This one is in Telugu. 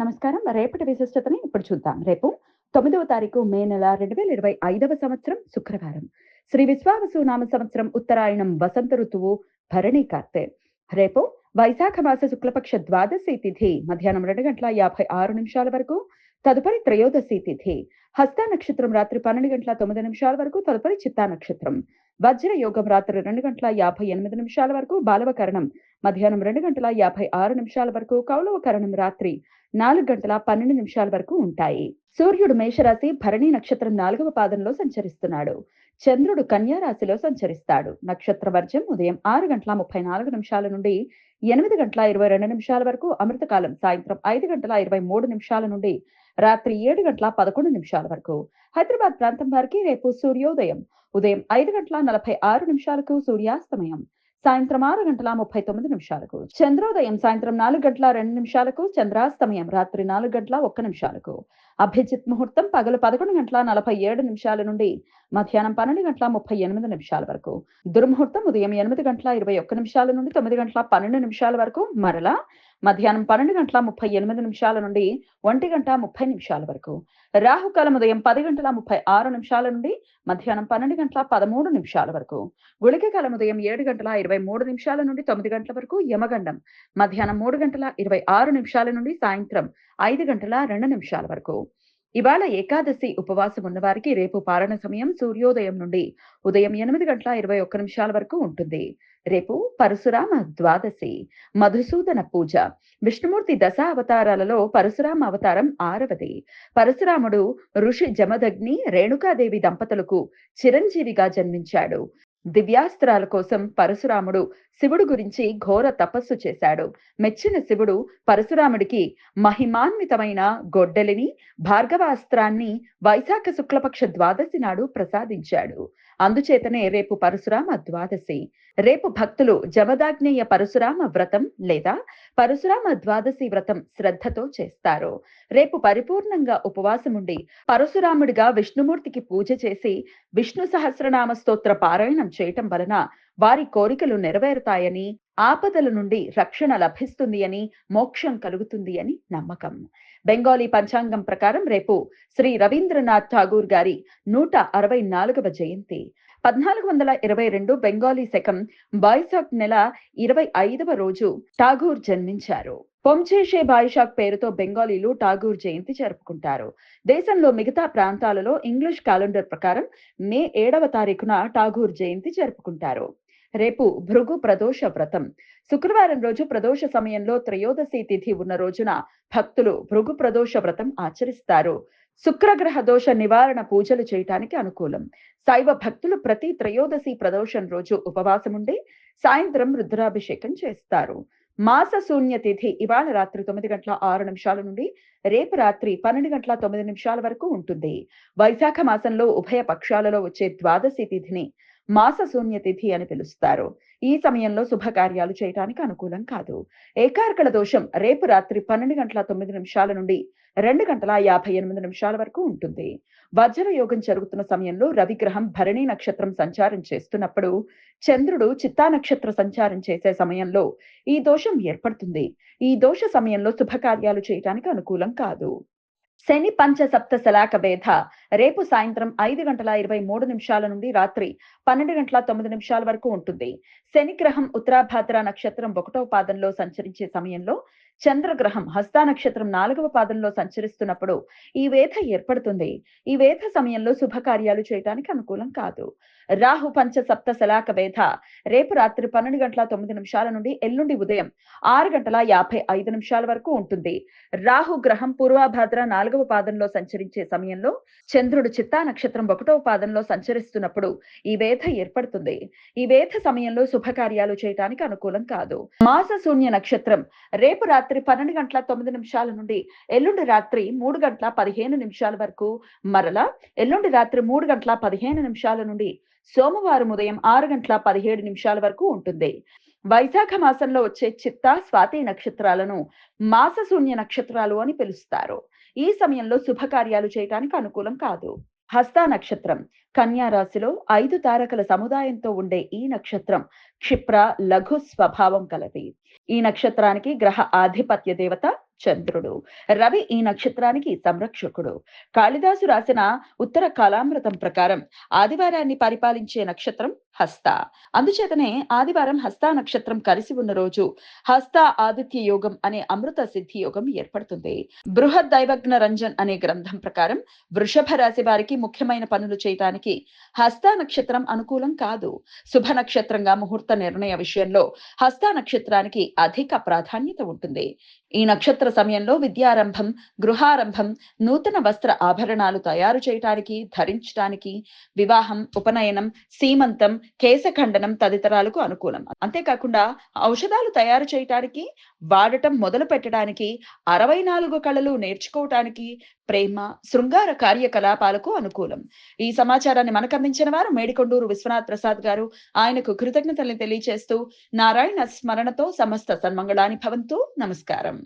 నమస్కారం. రేపటి విశిష్టతని ఇప్పుడు చూద్దాం. రేపు తొమ్మిదవ తారీఖు మే నెల రెండు వేల ఇరవై ఐదవ సంవత్సరం శుక్రవారం. శ్రీ విశ్వావసు నామ సంవత్సరం ఉత్తరాయణం వసంత ఋతువు భరణి కార్తె. రేపు వైశాఖ మాస శుక్లపక్ష ద్వాదశి తిథి మధ్యాహ్నం రెండు గంటల యాభై ఆరు నిమిషాల వరకు తదుపరి త్రయోదశి తిథి హస్త నక్షత్రం రాత్రి పన్నెండు గంటల తొమ్మిది నిమిషాల వరకు తదుపరి చిత్తా నక్షత్రం వజ్ర యోగం రాత్రి రెండు గంటల యాభై ఎనిమిది నిమిషాల వరకు బాలవకరణం మధ్యాహ్నం రెండు గంటల యాభై ఆరు నిమిషాల వరకు కౌలవకరణం రాత్రి నాలుగు గంటల పన్నెండు నిమిషాల వరకు ఉంటాయి. సూర్యుడు మేషరాశి భరణి నక్షత్రం నాలుగవ పాదంలో సంచరిస్తున్నాడు. చంద్రుడు కన్యారాశిలో సంచరిస్తాడు. నక్షత్ర వర్జం ఉదయం ఆరు గంటల ముప్పై నాలుగు నిమిషాల నుండి ఎనిమిది గంటల ఇరవై రెండు నిమిషాల వరకు అమృతకాలం సాయంత్రం ఐదు గంటల ఇరవై మూడు నిమిషాల నుండి రాత్రి ఏడు గంటల పదకొండు నిమిషాల వరకు. హైదరాబాద్ ప్రాంతం వారికి రేపు సూర్యోదయం. ఉదయం ఐదు గంటల నలభై ఆరు నిమిషాలకు సూర్యాస్తమయం. సాయంత్రం ఆరు గంటల ముప్పై తొమ్మిది నిమిషాలకు. చంద్రోదయం సాయంత్రం నాలుగు గంటల రెండు నిమిషాలకు. చంద్రాస్తమయం రాత్రి నాలుగు గంటల ఒక్క నిమిషాలకు. అభిజిత్ ముహూర్తం పగలు పదకొండు గంటల నలభై ఏడు నిమిషాల నుండి మధ్యాహ్నం పన్నెండు గంటల ముప్పై ఎనిమిది నిమిషాల వరకు. దుర్ముహూర్తం ఉదయం ఎనిమిది గంటల ఇరవై ఒక్క నిమిషాల నుండి తొమ్మిది గంటల పన్నెండు నిమిషాల వరకు. మరలా మధ్యాహ్నం పన్నెండు గంటల ముప్పై ఎనిమిది నిమిషాల నుండి ఒంటి గంట ముప్పై నిమిషాల వరకు. రాహుకాలం ఉదయం పది గంటల ముప్పై ఆరు నిమిషాల నుండి మధ్యాహ్నం పన్నెండు గంటల పదమూడు నిమిషాల వరకు. గుళిక కాలం ఉదయం ఏడు గంటల ఇరవై మూడు నిమిషాల నుండి తొమ్మిది గంటల వరకు యమగండం. మధ్యాహ్నం మూడు గంటల ఇరవై ఆరు నిమిషాల నుండి సాయంత్రం ఐదు గంటల రెండు నిమిషాల వరకు. ఇవాళ ఏకాదశి ఉపవాసం ఉన్నవారికి రేపు పారణ సమయం సూర్యోదయం నుండి. ఉదయం ఎనిమిది గంటల ఇరవై ఒక్క నిమిషాల వరకు ఉంటుంది. రేపు పరశురామ ద్వాదశి మధుసూదన పూజ. విష్ణుమూర్తి దశ అవతారాలలో పరశురామ అవతారం ఆరవది. పరశురాముడు ఋషి జమదగ్ని రేణుకాదేవి దంపతులకు చిరంజీవిగా జన్మించాడు. దివ్యాస్త్రాల కోసం పరశురాముడు శివుడు గురించి ఘోర తపస్సు చేశాడు. మెచ్చిన శివుడు పరశురాముడికి మహిమాన్వితమైన గొడ్డలిని భార్గవాస్త్రాన్ని వైశాఖ శుక్లపక్ష ద్వాదశి నాడు ప్రసాదించాడు. అందుచేతనే రేపు పరశురామ ద్వాదశి. రేపు భక్తులు జమదాగ్నేయ పరశురామ వ్రతం లేదా పరశురామ ద్వాదశి వ్రతం శ్రద్ధతో చేస్తారు. రేపు పరిపూర్ణంగా ఉపవాసం ఉండి పరశురాముడిగా విష్ణుమూర్తికి పూజ చేసి విష్ణు సహస్రనామ స్తోత్ర పారాయణం చేయటం వలన వారి కోరికలు నెరవేరుతాయని ఆపదల నుండి రక్షణ లభిస్తుంది అని మోక్షం కలుగుతుంది అని నమ్మకం. బెంగాలీ పంచాంగం ప్రకారం రేపు శ్రీ రవీంద్రనాథ్ ఠాగూర్ గారి నూట అరవై నాలుగవ జయంతి. పద్నాలుగు వందల ఇరవై రెండు బెంగాలీ శకం బాయిసాక్ నెల ఇరవై ఐదవ రోజు ఠాగూర్ జన్మించారు. పొంచేషే బాయిషాక్ పేరుతో బెంగాలీలు ఠాగూర్ జయంతి జరుపుకుంటారు. దేశంలో మిగతా ప్రాంతాలలో ఇంగ్లీష్ క్యాలెండర్ ప్రకారం మే ఏడవ తారీఖున ఠాగూర్ జయంతి జరుపుకుంటారు. రేపు భృగు ప్రదోష వ్రతం. శుక్రవారం రోజు ప్రదోష సమయంలో త్రయోదశి తిథి ఉన్న రోజున భక్తులు భృగు ప్రదోష వ్రతం ఆచరిస్తారు. శుక్రగ్రహ దోష నివారణ పూజలు చేయటానికి అనుకూలం. శైవ భక్తులు ప్రతి త్రయోదశి ప్రదోషం రోజు ఉపవాసం ఉండి సాయంత్రం రుద్రాభిషేకం చేస్తారు. మాస శూన్య తిథి ఇవాళ రాత్రి తొమ్మిది గంటల ఆరు నిమిషాల నుండి రేపు రాత్రి పన్నెండు గంటల తొమ్మిది నిమిషాల వరకు ఉంటుంది. వైశాఖ మాసంలో ఉభయ పక్షాలలో వచ్చే ద్వాదశి తిథిని మాస శూన్య తిథి అని పిలుస్తారు. ఈ సమయంలో శుభకార్యాలు చేయటానికి అనుకూలం కాదు. ఏకార్కల దోషం రేపు రాత్రి పన్నెండు గంటల తొమ్మిది నిమిషాల నుండి రెండు గంటల యాభై ఎనిమిది నిమిషాల వరకు ఉంటుంది. వజ్ర యోగం జరుగుతున్న సమయంలో రవిగ్రహం భరణి నక్షత్రం సంచారం చేస్తున్నప్పుడు చంద్రుడు చిత్తా నక్షత్ర సంచారం చేసే సమయంలో ఈ దోషం ఏర్పడుతుంది. ఈ దోష సమయంలో శుభకార్యాలు చేయటానికి అనుకూలం కాదు. శని పంచ సప్త శలాక భేద. రేపు సాయంత్రం ఐదు గంటల ఇరవై మూడు నిమిషాల నుండి రాత్రి పన్నెండు గంటల తొమ్మిది నిమిషాల వరకు ఉంటుంది. శని గ్రహం ఉత్తరాభాద్ర నక్షత్రం ఒకటో పాదంలో సంచరించే సమయంలో చంద్రగ్రహం హస్త నక్షత్రం నాలుగవ పాదంలో సంచరిస్తున్నప్పుడు ఈ వేధ ఏర్పడుతుంది. ఈ వేధ సమయంలో శుభకార్యాలు చేయటానికి అనుకూలం కాదు. రాహు పంచ సప్త శలాక వేధ రేపు రాత్రి పన్నెండు గంటల తొమ్మిది నిమిషాల నుండి ఎల్లుండి ఉదయం ఆరు గంటల యాభై ఐదు నిమిషాల వరకు ఉంటుంది. రాహు గ్రహం పూర్వాభాద్ర నాలుగవ పాదంలో సంచరించే సమయంలో చంద్రుడు చిత్తా నక్షత్రం ఒకటవ పాదంలో సంచరిస్తున్నప్పుడు ఈ వేధ ఏర్పడుతుంది. ఈ వేధ సమయంలో శుభకార్యాలు చేయటానికి అనుకూలం కాదు. మాస శూన్య నక్షత్రం రేపు రాత్రి పన్నెండు గంటల తొమ్మిది నిమిషాల నుండి ఎల్లుండి రాత్రి మూడు గంటల పదిహేను నిమిషాల వరకు మరలా ఎల్లుండి రాత్రి మూడు గంటల పదిహేను నిమిషాల నుండి సోమవారం ఉదయం ఆరు గంటల పదిహేడు నిమిషాల వరకు ఉంటుంది. వైశాఖ మాసంలో వచ్చే చిత్త స్వాతి నక్షత్రాలను మాసశూన్య నక్షత్రాలు అని పిలుస్తారు. ఈ సమయంలో శుభకార్యాలు చేయటానికి అనుకూలం కాదు. హస్త నక్షత్రం. కన్యా రాశిలో ఐదు తారకల సముదాయంతో ఉండే ఈ నక్షత్రం క్షిప్ర లఘు స్వభావం కలది. ఈ నక్షత్రానికి గ్రహ ఆధిపత్య దేవత చంద్రుడు. రవి ఈ నక్షత్రానికి సంరక్షకుడు. కాళిదాసు రాసిన ఉత్తర కాలామృతం ప్రకారం ఆదివారాన్ని పరిపాలించే నక్షత్రం హస్త. అందుచేతనే ఆదివారం హస్త నక్షత్రం కలిసి ఉన్న రోజు హస్త ఆదిత్య యోగం అనే అమృత సిద్ధి యోగం ఏర్పడుతుంది. బృహద్ దైవజ్ఞ రంజన్ అనే గ్రంథం ప్రకారం వృషభ రాశి వారికి ముఖ్యమైన పనులు చేయటానికి హస్త నక్షత్రం అనుకూలం కాదు. శుభ నక్షత్రంగా ముహూర్త నిర్ణయ విషయంలో హస్త నక్షత్రానికి అధిక ప్రాధాన్యత ఉంటుంది. ఈ నక్షత్ర సమయంలో విద్యారంభం గృహారంభం నూతన వస్త్ర ఆభరణాలు తయారు చేయటానికి ధరించడానికి వివాహం ఉపనయనం సీమంతం కేశఖండనం తదితరాలకు అనుకూలం. అంతేకాకుండా ఔషధాలు తయారు చేయటానికి వాడటం మొదలు పెట్టడానికి అరవై నాలుగు కళలు నేర్చుకోవటానికి ప్రేమ శృంగార కార్యకలాపాలకు అనుకూలం. ఈ సమాచారాన్ని మనకు అందించిన వారు మేడికొండూరు విశ్వనాథ్ ప్రసాద్ గారు. ఆయనకు కృతజ్ఞతల్ని తెలియజేస్తూ నారాయణ స్మరణతో సమస్త సన్మంగళాని భవంతు నమస్కారం.